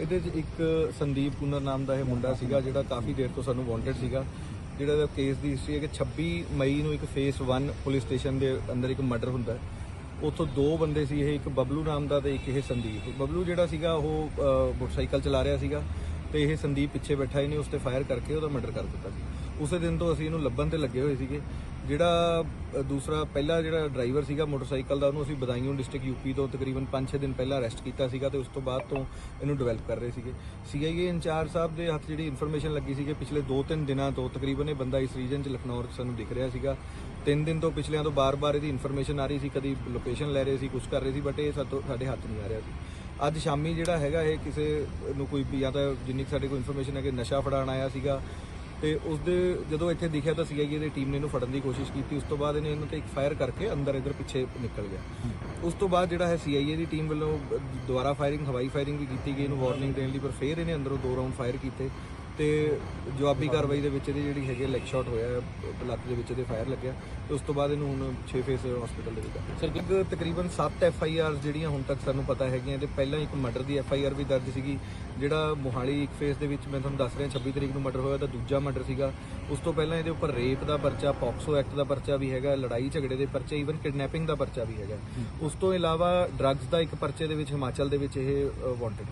ਇਹਦੇ 'ਚ ਇੱਕ ਸੰਦੀਪ ਕੁੰਨਰ ਨਾਮ ਦਾ ਇਹ ਮੁੰਡਾ ਸੀਗਾ, ਜਿਹੜਾ ਕਾਫੀ ਦੇਰ ਤੋਂ ਸਾਨੂੰ ਵਾਂਟਡ ਸੀਗਾ। ਜਿਹੜਾ ਦਾ ਕੇਸ ਦੀ ਹਿਸਟਰੀ ਹੈ ਕਿ 26 ਮਈ ਨੂੰ ਇੱਕ ਫੇਸ 1 ਪੁਲਿਸ ਸਟੇਸ਼ਨ ਦੇ ਅੰਦਰ ਇੱਕ ਮਰਡਰ ਹੁੰਦਾ ਹੈ। ਉੱਥੋਂ ਦੋ ਬੰਦੇ ਸੀ ਇਹ, ਇੱਕ ਬਬਲੂ ਨਾਮ ਦਾ ਤੇ ਇੱਕ ਇਹ ਸੰਦੀਪ। ਬਬਲੂ ਜਿਹੜਾ ਸੀਗਾ, ਉਹ ਮੋਟਰਸਾਈਕਲ ਚਲਾ ਰਿਹਾ ਸੀਗਾ ਤੇ ਇਹ ਸੰਦੀਪ ਪਿੱਛੇ ਬੈਠਾ, ਇਹਨੇ ਉਸ ਤੇ ਫਾਇਰ ਕਰਕੇ ਉਹਦਾ ਮਰਡਰ ਕਰ ਦਿੱਤਾ ਸੀ। ਉਸੇ ਦਿਨ ਤੋਂ ਅਸੀਂ ਇਹਨੂੰ ਲੱਭਣ ਤੇ ਲੱਗੇ ਹੋਏ ਸੀਗੇ। ਜਿਹੜਾ ਦੂਸਰਾ ਪਹਿਲਾ ਜਿਹੜਾ ਡਰਾਈਵਰ ਸੀਗਾ ਮੋਟਰਸਾਈਕਲ ਦਾ, ਉਹਨੂੰ ਅਸੀਂ ਬਦਾਯੂੰ ਡਿਸਟ੍ਰਿਕਟ ਯੂਪੀ ਤੋਂ ਤਕਰੀਬਨ 5-6 ਦਿਨ ਪਹਿਲਾਂ ਅਰੈਸਟ ਕੀਤਾ ਸੀਗਾ ਤੇ ਉਸ ਤੋਂ ਬਾਅਦ ਤੋਂ ਇਹਨੂੰ ਡਿਵੈਲਪ ਕਰ ਰਹੇ ਸੀਗੇ। ਸੀਆਈਏ ਇੰਚਾਰਜ ਸਾਹਿਬ ਦੇ ਹੱਥ ਜਿਹੜੀ ਇਨਫੋਰਮੇਸ਼ਨ ਲੱਗੀ ਸੀ ਪਿਛਲੇ 2-3 ਦਿਨਾਂ ਤੋਂ ਤਕਰੀਬਨ ਇਹ ਬੰਦਾ ਇਸ ਰੀਜਨ 'ਚ ਲਖਨੌਰ 'ਚ ਸਾਨੂੰ ਦਿਖ ਰਿਹਾ ਸੀਗਾ। ਤਿੰਨ ਦਿਨ ਤੋਂ ਪਿਛਲਿਆਂ ਤੋਂ ਬਾਰ-ਬਾਰ ਇਹਦੀ ਇਨਫੋਰਮੇਸ਼ਨ ਆ ਰਹੀ ਸੀ, ਕਦੀ ਲੋਕੇਸ਼ਨ ਲੈ ਰਹੇ ਸੀ ਕੁਝ ਕਰ ਰਹੇ ਸੀ ਬਟ ਇਹ ਸਾਤੋਂ ਸਾਡੇ ਹੱਥ ਨਹੀਂ ਆ ਰਿਹਾ ਸੀ। ਅੱਜ ਸ਼ਾਮੀ ਜਿਹੜਾ ਹੈਗਾ ਇਹ ਕਿਸੇ ਨੂੰ ਕੋਈ ਜਾਂ ਤਾਂ ਜਿੰਨੀ ਕੁ ਸਾਡੇ ਕੋਲ ਇਨਫੋਰਮੇਸ਼ਨ ਹੈ ਕਿ ਨਸ਼ਾ ਫੜਾਉਣ ਆਇਆ ਸੀਗਾ ਤੇ ਉਸ ਦੇ ਜਦੋਂ ਇੱਥੇ ਦਿਖਿਆ ਤਾਂ ਸੀਆਈਏ ਦੀ ਟੀਮ ਨੇ ਇਹਨੂੰ ਫੜਨ ਦੀ ਕੋਸ਼ਿਸ਼ ਕੀਤੀ ਉਸ ਤੋਂ ਬਾਅਦ ਇਹਨੇ ਇਹਨੂੰ ਤੇ ਇੱਕ ਫਾਇਰ ਕਰਕੇ ਅੰਦਰ ਇਧਰ ਪਿੱਛੇ ਨਿਕਲ ਗਿਆ। ਉਸ ਤੋਂ ਬਾਅਦ ਜਿਹੜਾ ਹੈ ਸੀਆਈਏ ਦੀ ਟੀਮ ਵੱਲੋਂ ਦੁਬਾਰਾ ਫਾਇਰਿੰਗ ਹਵਾਈ ਫਾਇਰਿੰਗ ਵੀ ਕੀਤੀ ਗਈ ਇਹਨੂੰ ਵਾਰਨਿੰਗ ਦੇਣ ਲਈ ਪਰ ਫਿਰ ਇਹਨੇ ਅੰਦਰੋਂ ਦੋ ਰਾਉਂਡ ਫਾਇਰ ਕੀਤੇ। ਤੇ ਜਵਾਬੀ ਕਾਰਵਾਈ ਦੇ ਵਿੱਚ ਇਹਦੇ ਜਿਹੜੀ ਹੈਗੇ ਲੈਗ ਸ਼ਾਟ ਹੋਇਆ ਹੈ, ਲੱਤ ਦੇ ਵਿੱਚ ਇਹਦੇ ਫਾਇਰ ਲੱਗਿਆ ਤੇ ਉਸ ਤੋਂ ਬਾਅਦ ਇਹਨੂੰ ਹੁਣ 6 ਫੇਸ ਹਸਪੀਟਲ ਦੇ ਵਿੱਚ ਸਰ ਇੱਕ ਤਕਰੀਬਨ 7 ਐਫ ਆਈ ਆਰ ਜਿਹੜੀਆਂ ਹੁਣ ਤੱਕ ਸਾਨੂੰ ਪਤਾ ਹੈਗੀਆਂ ਤੇ ਪਹਿਲਾਂ ਇੱਕ ਮਰਡਰ ਦੀ ਐਫ ਆਈ ਆਰ ਵੀ ਦਰਜ ਸੀਗੀ ਜਿਹੜਾ ਮੋਹਾਲੀ ਇੱਕ ਫੇਸ ਦੇ ਵਿੱਚ ਮੈਂ ਤੁਹਾਨੂੰ ਦੱਸ ਰਿਹਾ 26 ਤਰੀਕ ਨੂੰ ਮਰਡਰ ਹੋਇਆ ਤਾਂ ਦੂਜਾ ਮਰਡਰ ਸੀਗਾ। ਉਸ ਤੋਂ ਪਹਿਲਾਂ ਇਹਦੇ ਉੱਪਰ ਰੇਪ ਦਾ ਪਰਚਾ ਪੌਕਸੋ ਐਕਟ ਦਾ ਪਰਚਾ ਵੀ ਹੈਗਾ ਲੜਾਈ ਝਗੜੇ ਦੇ ਪਰਚੇ ਈਵਨ ਕਿਡਨੈਪਿੰਗ ਦਾ ਪਰਚਾ ਵੀ ਹੈਗਾ। ਉਸ ਤੋਂ ਇਲਾਵਾ ਡਰੱਗਸ ਦਾ ਇੱਕ ਪਰਚੇ ਦੇ ਵਿੱਚ ਹਿਮਾਚਲ ਦੇ ਵਿੱਚ ਇਹ ਵਾਂਟਡ